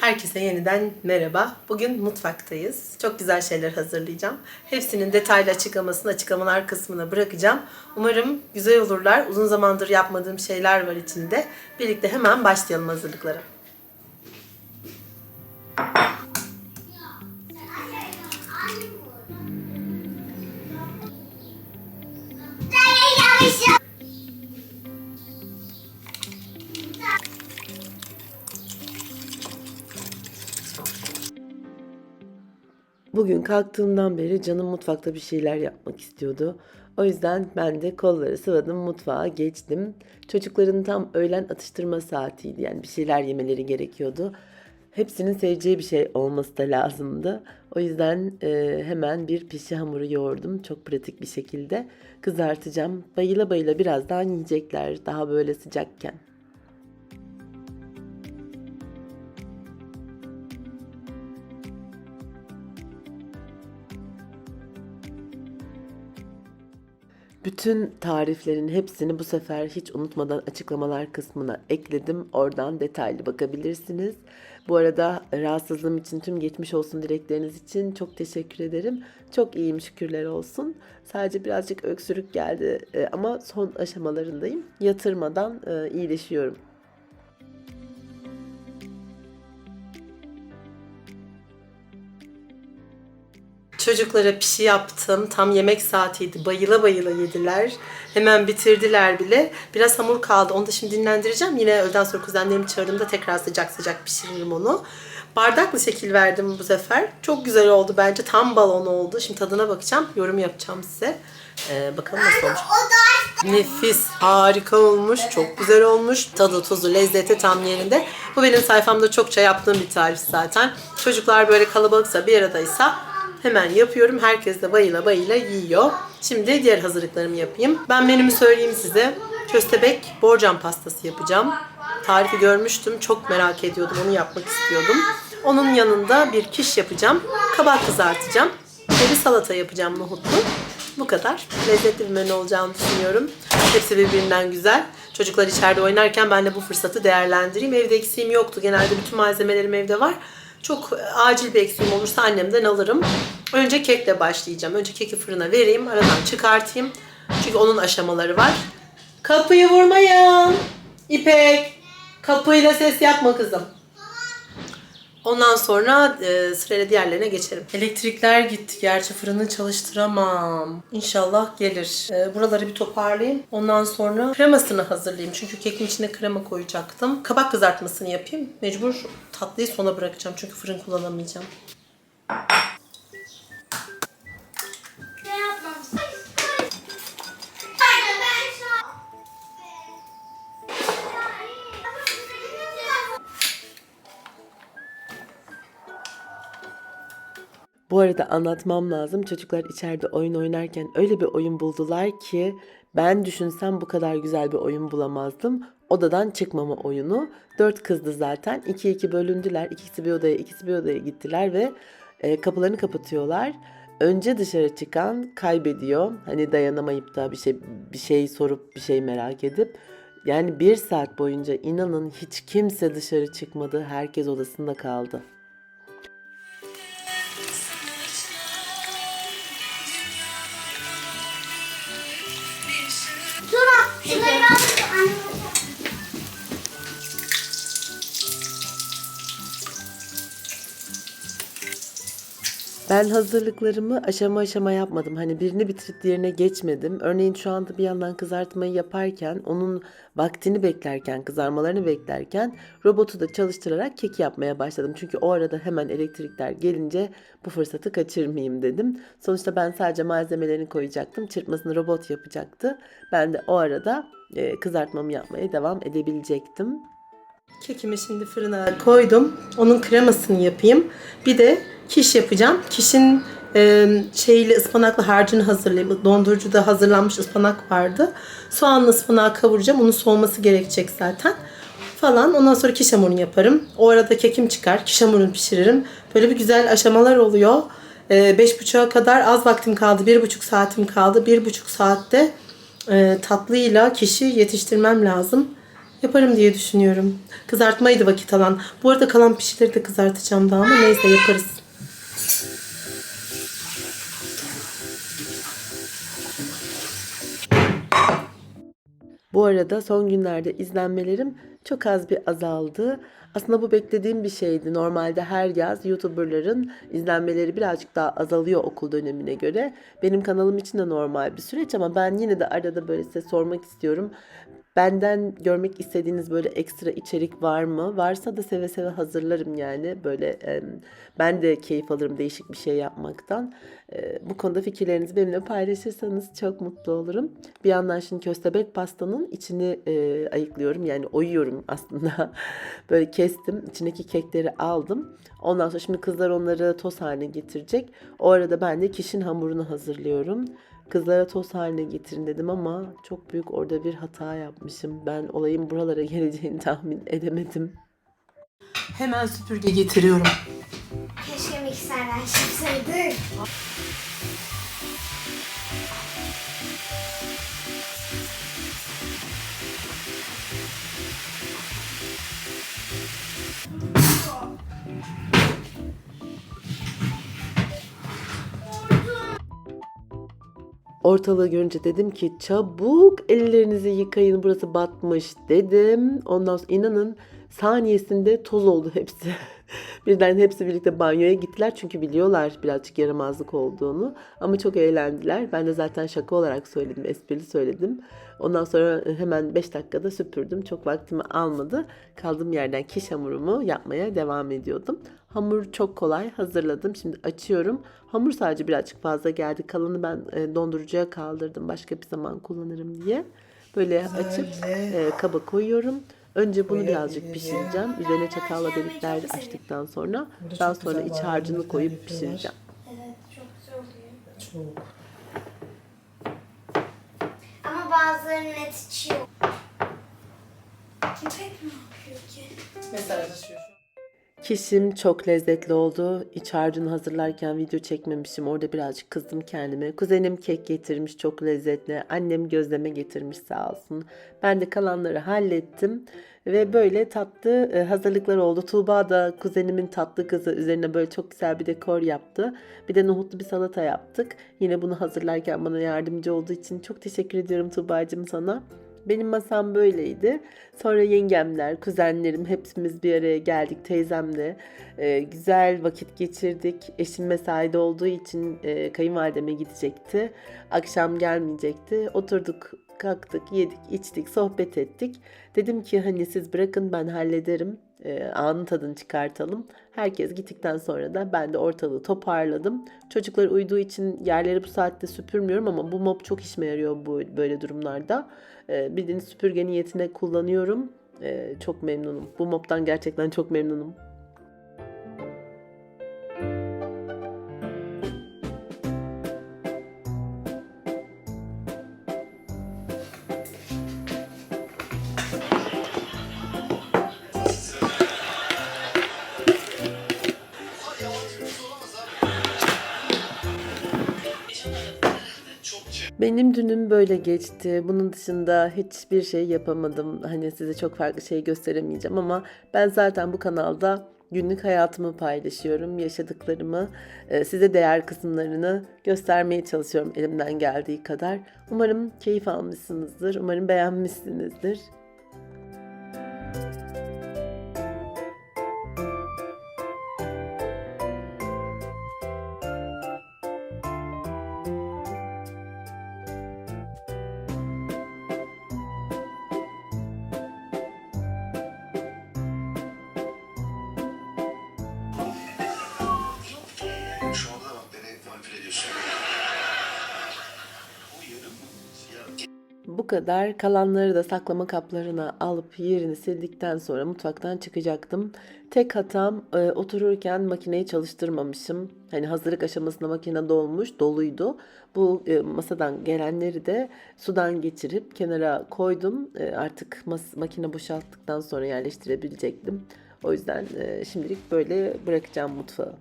Herkese yeniden merhaba. Bugün mutfaktayız. Çok güzel şeyler hazırlayacağım. Hepsinin detaylı açıklamasını açıklamalar kısmına bırakacağım. Umarım güzel olurlar. Uzun zamandır yapmadığım şeyler var içinde. Birlikte hemen başlayalım hazırlıklara. Bugün kalktığımdan beri canım mutfakta bir şeyler yapmak istiyordu. O yüzden ben de kolları sıvadım mutfağa geçtim. Çocukların tam öğlen atıştırma saatiydi yani bir şeyler yemeleri gerekiyordu. Hepsinin seveceği bir şey olması da lazımdı. O yüzden e, hemen bir pişi hamuru yoğurdum çok pratik bir şekilde. Kızartacağım. Bayıla bayıla birazdan yiyecekler daha böyle sıcakken. Bütün tariflerin hepsini bu sefer hiç unutmadan açıklamalar kısmına ekledim. Oradan detaylı bakabilirsiniz. Bu arada rahatsızlığım için tüm geçmiş olsun dilekleriniz için çok teşekkür ederim. Çok iyiyim şükürler olsun. Sadece birazcık öksürük geldi e, ama son aşamalarındayım. Yatırmadan e, iyileşiyorum. Çocuklara pişi yaptım. Tam yemek saatiydi. Bayıla bayıla yediler. Hemen bitirdiler bile. Biraz hamur kaldı. Onu da şimdi dinlendireceğim. Yine öğleden sonra kuzenlerimi çağırdığımda tekrar sıcak sıcak pişiririm onu. Bardaklı şekil verdim bu sefer. Çok güzel oldu bence. Tam balon oldu. Şimdi tadına bakacağım. Yorum yapacağım size. Ee, bakalım nasıl olmuş. Nefis, harika olmuş, çok güzel olmuş. Tadı, tuzu, lezzeti tam yerinde. Bu benim sayfamda çokça yaptığım bir tarif zaten. Çocuklar böyle kalabalıksa bir aradaysa hemen yapıyorum. Herkes de bayıla bayıla yiyor. Şimdi diğer hazırlıklarımı yapayım. Ben menümü söyleyeyim size. Köstebek borcam pastası yapacağım. Tarifi görmüştüm. Çok merak ediyordum. Onu yapmak istiyordum. Onun yanında bir kiş yapacağım. Kabak kızartacağım. Ve salata yapacağım nohutlu. Bu kadar. Lezzetli bir menü olacağını düşünüyorum. Hepsi birbirinden güzel. Çocuklar içeride oynarken ben de bu fırsatı değerlendireyim. Evde eksiğim yoktu. Genelde bütün malzemelerim evde var. Çok acil bir eksiğim olursa annemden alırım. Önce kekle başlayacağım. Önce keki fırına vereyim. Aradan çıkartayım. Çünkü onun aşamaları var. Kapıyı vurmayın. İpek. Kapıyla ses yapma kızım. Ondan sonra e, sırayla diğerlerine geçelim. Elektrikler gitti. Gerçi fırını çalıştıramam. İnşallah gelir. E, buraları bir toparlayayım. Ondan sonra kremasını hazırlayayım. Çünkü kekin içine krema koyacaktım. Kabak kızartmasını yapayım. Mecbur tatlıyı sona bırakacağım. Çünkü fırın kullanamayacağım. Bu arada anlatmam lazım. Çocuklar içeride oyun oynarken öyle bir oyun buldular ki ben düşünsem bu kadar güzel bir oyun bulamazdım. Odadan çıkmama oyunu. Dört kızdı zaten. İki iki bölündüler. İkisi bir odaya, ikisi bir odaya gittiler ve e, kapılarını kapatıyorlar. Önce dışarı çıkan kaybediyor. Hani dayanamayıp da bir şey bir şey sorup bir şey merak edip yani bir saat boyunca inanın hiç kimse dışarı çıkmadı. Herkes odasında kaldı. Ben hazırlıklarımı aşama aşama yapmadım. Hani birini bitirip diğerine geçmedim. Örneğin şu anda bir yandan kızartmayı yaparken, onun vaktini beklerken, kızarmalarını beklerken robotu da çalıştırarak keki yapmaya başladım. Çünkü o arada hemen elektrikler gelince bu fırsatı kaçırmayayım dedim. Sonuçta ben sadece malzemelerini koyacaktım. Çırpmasını robot yapacaktı. Ben de o arada e, kızartmamı yapmaya devam edebilecektim. Kekimi şimdi fırına koydum. Onun kremasını yapayım. Bir de kiş yapacağım. Kişin e, şeyli ıspanaklı harcını hazırlayayım. Dondurucuda hazırlanmış ıspanak vardı. Soğanlı ıspanağı kavuracağım. Onun soğuması gerekecek zaten. Falan. Ondan sonra kiş hamurunu yaparım. O arada kekim çıkar. Kiş hamurunu pişiririm. Böyle bir güzel aşamalar oluyor. E, beş buçuğa kadar az vaktim kaldı. Bir buçuk saatim kaldı. Bir buçuk saatte e, tatlıyla kişi yetiştirmem lazım. Yaparım diye düşünüyorum. Kızartmaydı vakit alan. Bu arada kalan pişileri de kızartacağım daha ama neyse yaparız. Bu arada son günlerde izlenmelerim çok az bir azaldı. Aslında bu beklediğim bir şeydi. Normalde her yaz YouTuber'ların izlenmeleri birazcık daha azalıyor okul dönemine göre. Benim kanalım için de normal bir süreç ama ben yine de arada böyle size sormak istiyorum. Benden görmek istediğiniz böyle ekstra içerik var mı? Varsa da seve seve hazırlarım yani. Böyle em, ben de keyif alırım değişik bir şey yapmaktan. E, bu konuda fikirlerinizi benimle paylaşırsanız çok mutlu olurum. Bir yandan şimdi köstebek pastanın içini e, ayıklıyorum. Yani oyuyorum aslında. Böyle kestim. içindeki kekleri aldım. Ondan sonra şimdi kızlar onları toz haline getirecek. O arada ben de kişinin hamurunu hazırlıyorum. Kızlara toz haline getirin dedim ama çok büyük orada bir hata yapmışım. Ben olayın buralara geleceğini tahmin edemedim. Hemen süpürge getiriyorum. Keşke mikserden çıksaydı. Ortalığı görünce dedim ki çabuk ellerinizi yıkayın burası batmış dedim. Ondan sonra inanın saniyesinde toz oldu hepsi. Birden hepsi birlikte banyoya gittiler çünkü biliyorlar birazcık yaramazlık olduğunu. Ama çok eğlendiler. Ben de zaten şaka olarak söyledim, esprili söyledim. Ondan sonra hemen 5 dakikada süpürdüm. Çok vaktimi almadı. Kaldığım yerden kiş hamurumu yapmaya devam ediyordum. Hamur çok kolay hazırladım. Şimdi açıyorum. Hamur sadece birazcık fazla geldi. Kalanı ben e, dondurucuya kaldırdım. Başka bir zaman kullanırım diye. Böyle açıp e, kaba koyuyorum. Önce bunu birazcık pişireceğim. Üzerine çatalla delikler açtıktan sonra daha sonra iç harcını koyup pişireceğim. Evet çok güzel oluyor. Çok. Ama bazıları net içiyor. İpek ne yapıyor ki? Mesajlaşıyor. Kişim çok lezzetli oldu. İç harcını hazırlarken video çekmemişim. Orada birazcık kızdım kendime. Kuzenim kek getirmiş çok lezzetli. Annem gözleme getirmiş sağ olsun. Ben de kalanları hallettim. Ve böyle tatlı e, hazırlıklar oldu. Tuğba da kuzenimin tatlı kızı üzerine böyle çok güzel bir dekor yaptı. Bir de nohutlu bir salata yaptık. Yine bunu hazırlarken bana yardımcı olduğu için çok teşekkür ediyorum Tuğba'cığım sana. Benim masam böyleydi. Sonra yengemler, kuzenlerim hepimiz bir araya geldik teyzemle. Ee, güzel vakit geçirdik. Eşim mesaide olduğu için e, kayınvalideme gidecekti. Akşam gelmeyecekti. Oturduk, kalktık, yedik, içtik, sohbet ettik. Dedim ki hani siz bırakın ben hallederim. Ee, anın tadını çıkartalım. Herkes gittikten sonra da ben de ortalığı toparladım. Çocuklar uyuduğu için yerleri bu saatte süpürmüyorum ama bu mop çok işime yarıyor bu böyle durumlarda. Ee, bildiğiniz süpürge niyetine kullanıyorum. Ee, çok memnunum. Bu moptan gerçekten çok memnunum. Benim dünüm böyle geçti. Bunun dışında hiçbir şey yapamadım. Hani size çok farklı şey gösteremeyeceğim ama ben zaten bu kanalda günlük hayatımı paylaşıyorum, yaşadıklarımı, e, size değer kısımlarını göstermeye çalışıyorum elimden geldiği kadar. Umarım keyif almışsınızdır, umarım beğenmişsinizdir. Bu kadar. Kalanları da saklama kaplarına alıp yerini sildikten sonra mutfaktan çıkacaktım. Tek hatam e, otururken makineyi çalıştırmamışım. Hani hazırlık aşamasında makine dolmuş, doluydu. Bu e, masadan gelenleri de sudan geçirip kenara koydum. E, artık mas- makine boşalttıktan sonra yerleştirebilecektim. O yüzden e, şimdilik böyle bırakacağım mutfağı.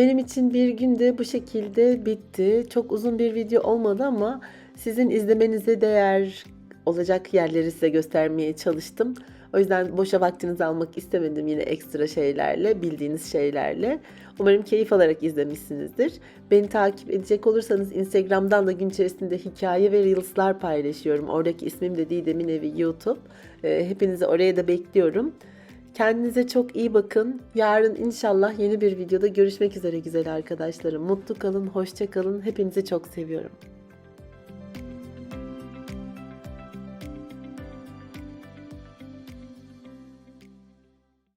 Benim için bir günde bu şekilde bitti. Çok uzun bir video olmadı ama sizin izlemenize değer olacak yerleri size göstermeye çalıştım. O yüzden boşa vaktinizi almak istemedim yine ekstra şeylerle, bildiğiniz şeylerle. Umarım keyif alarak izlemişsinizdir. Beni takip edecek olursanız Instagram'dan da gün içerisinde hikaye ve reels'lar paylaşıyorum. Oradaki ismim de Didem'in evi YouTube. Ee, Hepinizi oraya da bekliyorum. Kendinize çok iyi bakın. Yarın inşallah yeni bir videoda görüşmek üzere güzel arkadaşlarım. Mutlu kalın, hoşça kalın. Hepinizi çok seviyorum.